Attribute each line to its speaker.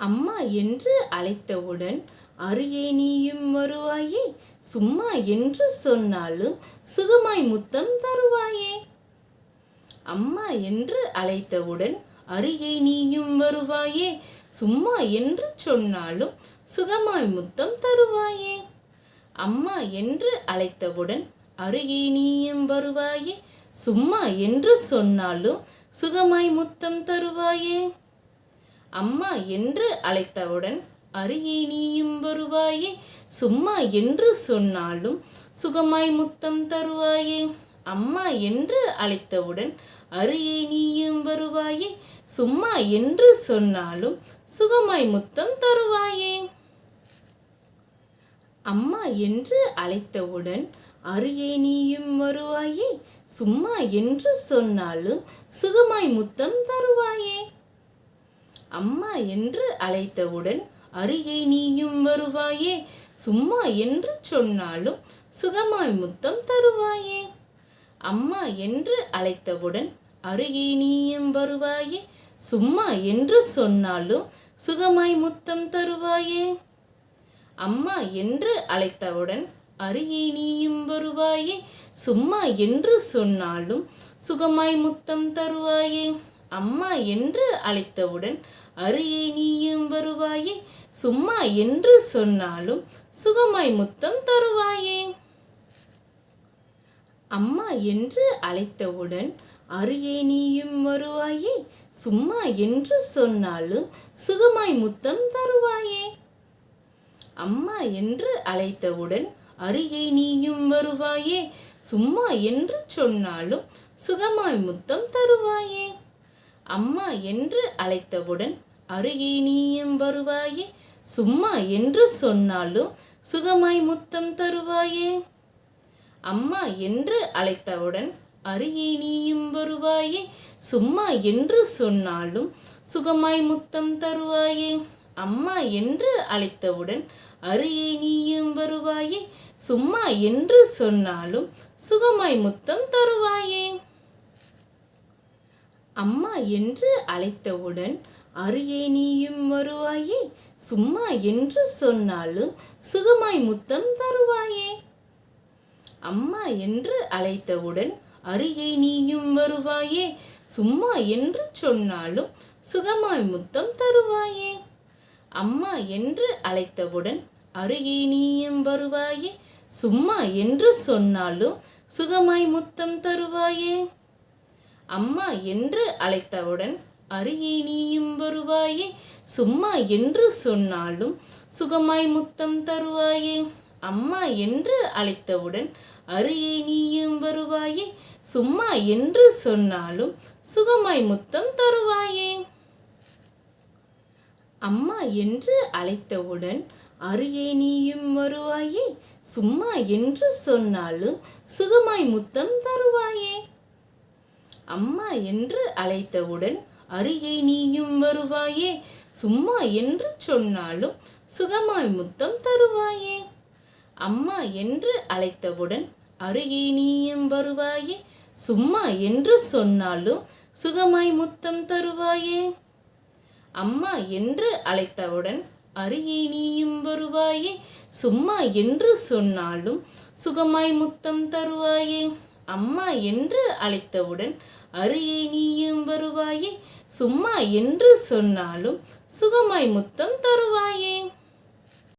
Speaker 1: அம்மா என்று அழைத்தவுடன் அருகே நீயும் வருவாயே சும்மா என்று சொன்னாலும் சுகமாய் முத்தம் தருவாயே? அம்மா என்று அழைத்தவுடன் அருகே நீயும் வருவாயே சும்மா என்று சொன்னாலும் சுகமாய் முத்தம் தருவாயே? அம்மா என்று அழைத்தவுடன் அருகே நீயும் வருவாயே சும்மா என்று சொன்னாலும் சுகமாய் முத்தம் தருவாயே? அம்மா என்று அழைத்தவுடன் அருகே நீயும் வருவாயே சும்மா என்று சொன்னாலும் சுகமாய் முத்தம் தருவாயே. அம்மா என்று அழைத்தவுடன் அருகே நீயும் வருவாயே சும்மா என்று சொன்னாலும் சுகமாய் முத்தம் தருவாயே. அம்மா என்று அழைத்தவுடன் அருகே நீயும் வருவாயே சும்மா என்று சொன்னாலும் சுகமாய் முத்தம் தருவாயே. அம்மா என்று அழைத்தவுடன் அருகே நீயும் வருவாயே சும்மா என்று சொன்னாலும் சுகமாய் முத்தம் தருவாயே. அம்மா என்று அழைத்தவுடன் அருகே நீயும் வருவாயே சும்மா என்று சொன்னாலும் சுகமாய் முத்தம் தருவாயே. அம்மா என்று அழைத்தவுடன் அருகே நீயும் வருவாயே சும்மா என்று சொன்னாலும் சுகமாய் முத்தம் தருவாயே. அம்மா என்று அழைத்தவுடன் அருகே நீயும் வருவாயே சும்மா என்று சொன்னாலும் சுகமாய் முத்தம் தருவாயே. அம்மா என்று அழைத்தவுடன் அருகே நீயும் வருவாயே சும்மா என்று சொன்னாலும் சுகமாய் முத்தம் தருவாயே. அம்மா என்று அழைத்தவுடன் அருகே நீயும் வருவாயே சும்மா என்று சொன்னாலும் சுகமாய் முத்தம் தருவாயே. அம்மா என்று அழைத்தவுடன் அருகே நீயும் வருவாயே? சும்மா என்று சொன்னாலும் சுகமாய் முத்தம் தருவாயே? அம்மா என்று அழைத்தவுடன் அருகே நீயும் வருவாயே? சும்மா என்று சொன்னாலும் சுகமாய் முத்தம் தருவாயே? அம்மா என்று அழைத்தவுடன் அருகே நீயும் வருவாயே? சும்மா என்று சொன்னாலும் சுகமாய் முத்தம் தருவாயே? அம்மா என்று அழைத்தவுடன் அருகே நீயும் வருவாயே? சும்மா என்று சொன்னாலும் சுகமாய் முத்தம் தருவாயே? அம்மா என்று அழைத்தவுடன் அருகே நீயும் வருவாயே? சும்மா என்று சொன்னாலும் சுகமாய் முத்தம் தருவாயே? அம்மா என்று அழைத்தவுடன் அருகே நீயும் வருவாயே? சும்மா என்று சொன்னாலும் சுகமாய் முத்தம் தருவாயே? அம்மா என்று அழைத்தவுடன் அருகே நீயும் வருவாயே சும்மா என்று சொன்னாலும் சுகமாய் முத்தம் தருவாயே? அம்மா என்று அழைத்தவுடன் அருகே நீயும் வருவாயே சும்மா என்று சொன்னாலும் சுகமாய் முத்தம் தருவாயே? அம்மா என்று அழைத்தவுடன் அருகே நீயும் வருவாயே சும்மா என்று சொன்னாலும் சுகமாய் முத்தம் தருவாயே? அம்மா என்று அழைத்தவுடன் அருகே நீயும் வருவாயே சும்மா என்று சொன்னாலும் சுகமாய் முத்தம் தருவாயே? அம்மா என்று அழைத்தவுடன் அருகே நீயும் வருவாயே சும்மா என்று சொன்னாலும் சுகமாய் முத்தம் தருவாயே? அம்மா என்று அழைத்தவுடன் அருகே நீயும் வருவாயே சும்மா என்று சொன்னாலும் சுகமாய் முத்தம் தருவாயே? அம்மா என்று அழைத்தவுடன் அருகே நீயும் வருவாயே சும்மா என்று சொன்னாலும் சுகமாய் முத்தம் தருவாயே.